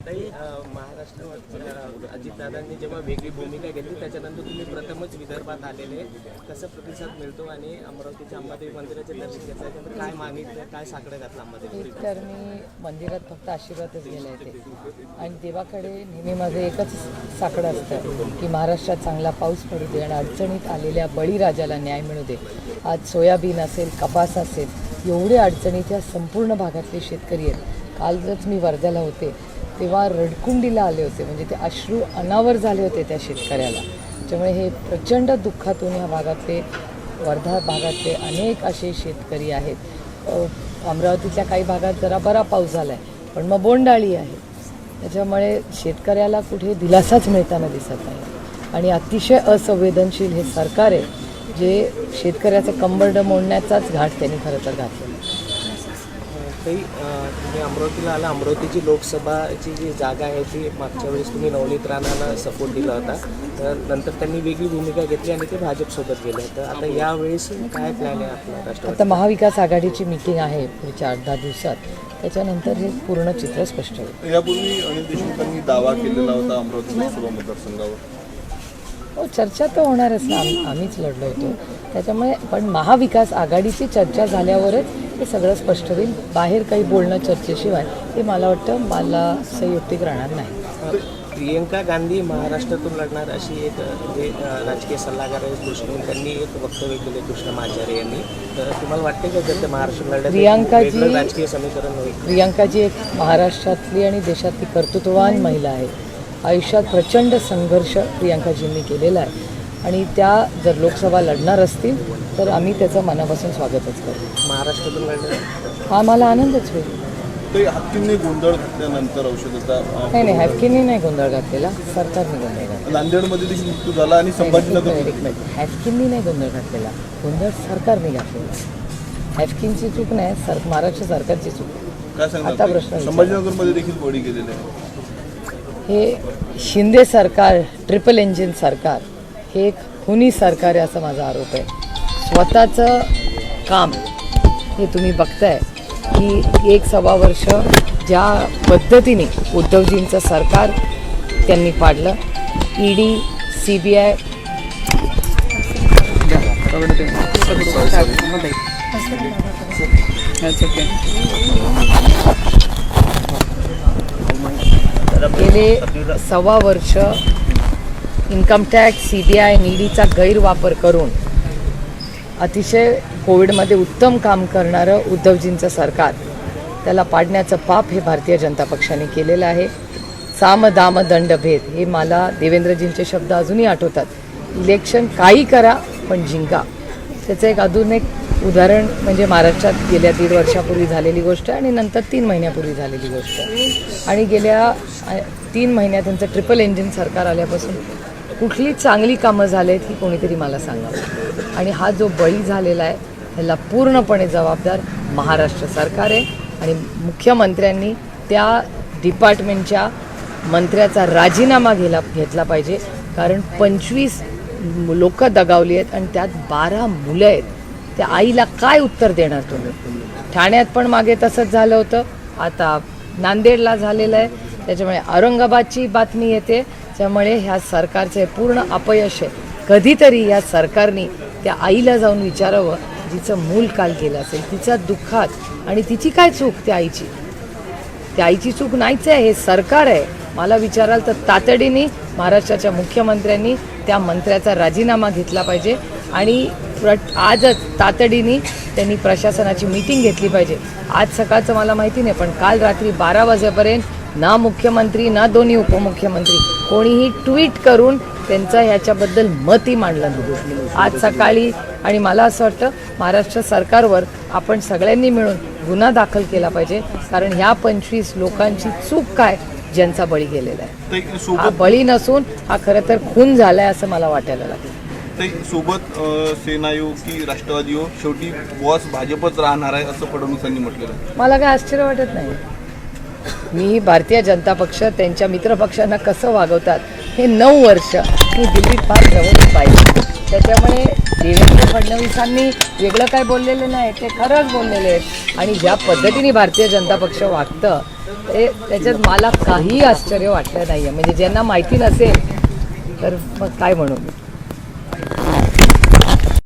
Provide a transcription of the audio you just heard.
ताई अजितदादांनी जेव्हा वेगळी भूमिका घेतली त्याच्यानंतर तुम्ही प्रथमच विदर्भात आलेले कसं प्रतिसाद मिळतो आणि अमरावतीच्या अंबादेवी मंदिराचे दर्शन घेतलं काय मागितलं काय साकडं घातलं अंबादेवी तर मी मंदिरात फक्त आशीर्वादच गेले होते आणि देवाकडे नेहमी माझं एकच साकडं असतं की महाराष्ट्रात चांगला पाऊस पडू दे आणि अडचणीत आलेल्या बळीराजाला न्याय मिळू दे. आज सोयाबीन असेल कपास असेल एवढे अडचणीच्या संपूर्ण भागातले शेतकरी आहेत. कालच मी वर्ध्याला होते. तेव्हा रडकुंडीला आले होते. म्हणजे ते अश्रू अनावर झाले होते त्या शेतकऱ्याला. त्यामुळे हे प्रचंड दुःखातून ह्या भागातले वर्धा भागातले अनेक असे शेतकरी आहेत. अमरावतीतल्या अमरावतीच्या काही भागात जरा बरा पाऊस झाला आहे पण मग बोंडाळी आहे. त्याच्यामुळे शेतकऱ्याला कुठे दिलासाच मिळताना दिसत नाही. आणि अतिशय असंवेदनशील हे सरकार आहे जे शेतकऱ्याचं कंबरडं मोडण्याचाच घाट त्यांनी खरं तर घातलेला ताई अ, तुम्ही अमरावतीला आला. अमरावतीची लोकसभाची जी जागा आहे ती मागच्या वेळेस तुम्ही नवनीत राणाला सपोर्ट दिला होता. तर नंतर त्यांनी वेगळी भूमिका घेतली आणि ते भाजपसोबत गेले. तर आता यावेळेस काय प्लॅन आहे आपला राष्ट्रवादी? आता महाविकास आघाडीची मिटिंग आहे पुढच्या आठ दहा दिवसात. त्याच्यानंतर हे पूर्ण चित्र स्पष्ट होईल. यापूर्वी अनिल देशमुखांनी दावा केलेला होता अमरावती लोकसभा मतदारसंघावर. हो चर्चा तर होणारच ना. आम आम्हीच लढलो होतो. त्याच्यामुळे पण महाविकास आघाडीची चर्चा झाल्यावरच हे सगळं स्पष्ट होईल. बाहेर काही बोलणं चर्चेशिवाय हे मला वाटतं मला संयुक्तिक राहणार नाही. प्रियंका गांधी महाराष्ट्रातून लढणार अशी एक जे अ, राजकीय सल्लागार आहेत कृष्ण त्यांनी एक वक्तव्य केले कृष्ण आचार्य यांनी. तर तुम्हाला वाटते का जर ते महाराष्ट्रात लढत प्रियंकाजी- राजकीय समीकरण होईल? प्रियंकाजी एक महाराष्ट्रातली आणि देशातली कर्तृत्ववान महिला आहे आयुष्यात प्रचंड संघर्ष प्रियंकाजींनी केलेला आहे. आणि त्या जर लोकसभा लढणार असतील तर आम्ही त्याचं मनापासून स्वागतच करू. महाराष्ट्रातून लढणार हा मला आनंदच होईल. गोंधळ घातल्यानंतर औषधाचा नाही नाही हॅफकिननी नाही गोंधळ घातलेला. सरकारने गोंधळ घातला नांदेडमध्ये देखील मृत्यू झाला आणि संभाजीनगर हॅफकिननी नाही गोंधळ घातलेला. गोंधळ सरकारने घातलेला. हॅफकिनची चूक नाही सर महाराष्ट्र सरकारची चूक आहे. काय आता सांगणार प्रश्न. संभाजीनगरमध्ये देखील बळी गेलेले आहे हे शिंदे सरकार ट्रिपल इंजिन सरकार हे एक खुनी सरकार आहे असा माझा आरोप आहे. स्वतःचं काम हे तुम्ही बघताय. की एक सव्वा वर्ष ज्या पद्धतीने उद्धवजींचं सरकार त्यांनी पाडलं E D C B I गेले सव्वा वर्ष income tax C B I नीडीचा गैरवापर करून अतिशय कोविडमध्ये उत्तम काम करणारं उद्धवजींचं सरकार त्याला पाडण्याचं पाप हे भारतीय जनता पक्षाने केलेलं आहे. साम दाम दंड भेद हे मला देवेंद्रजींचे शब्द अजूनही आठवतात. इलेक्शन काही करा पण जिंका. त्याचं एक अजून एक उदाहरण म्हणजे महाराष्ट्रात गेल्या दीड वर्षापूर्वी झालेली गोष्ट आणि नंतर तीन महिन्यापूर्वी झालेली गोष्ट. आणि गेल्या तीन महिन्यात त्यांचं ट्रिपल इंजिन सरकार आल्यापासून कुठली चांगली कामं झालेत ही कोणीतरी मला सांगावं आणि हा जो बळी झालेला आहे ह्याला पूर्णपणे जबाबदार महाराष्ट्र सरकार आहे आणि मुख्यमंत्र्यांनी त्या डिपार्टमेंटच्या मंत्र्याचा राजीनामा घेला घेतला पाहिजे. कारण पंचवीस लोक दगावली आहेत आणि त्यात बारा मुलं आहेत. त्या आईला काय उत्तर देणार तुम्ही? ठाण्यात पण मागे तसंच झालं होतं. आता नांदेडला झालेलं आहे. त्याच्यामुळे औरंगाबादची बातमी येते. त्यामुळे ह्या सरकारचे पूर्ण अपयश आहे. कधीतरी या सरकारने त्या आईला जाऊन विचारावं. जिचं मूल काल गेलं असेल तिच्या दुःखात आणि तिची काय चूक त्या आईची? त्या आईची चूक नाहीच आहे हे सरकार आहे. मला विचाराल तर तातडीने महाराष्ट्राच्या मुख्यमंत्र्यांनी त्या मंत्र्याचा राजीनामा घेतला पाहिजे आणि प्र आजच तातडीने त्यांनी प्रशासनाची मीटिंग घेतली पाहिजे. आज सकाळचं मला माहिती नाही पण काल रात्री बारा वाजेपर्यंत ना मुख्यमंत्री ना दोन्ही उपमुख्यमंत्री कोणीही ट्विट करून त्यांचं ह्याच्याबद्दल मतही मांडलं नव्हतं आज सकाळी आणि मला असं वाटतं महाराष्ट्र सरकारवर आपण सगळ्यांनी मिळून गुन्हा दाखल केला पाहिजे कारण ह्या पंचवीस लोकांची चूक काय ज्यांचा बळी गेलेला आहे. हा बळी नसून हा खरं तर खून झालाय असं मला वाटायला लागलं. सोबत सेना येऊ की राष्ट्रवादी येऊ शेवटी बॉस भाजपच राहणार आहे असं फडणवीसांनी म्हटलेलं मला काय आश्चर्य वाटत नाही. मी भारतीय जनता पक्ष त्यांच्या मित्रपक्षांना कसं वागवतात हे नऊ वर्ष मी दिल्लीत फार जवळून पाहिजे त्याच्यामुळे देवेंद्र फडणवीसांनी वेगळं काय बोललेलं नाही ते खरंच बोललेले आहेत. आणि ज्या पद्धतीने भारतीय जनता पक्ष वागतं ते त्याच्यात मला काही आश्चर्य वाटलं नाही आहे म्हणजे ज्यांना माहिती नसेल तर मग काय म्हणू? मी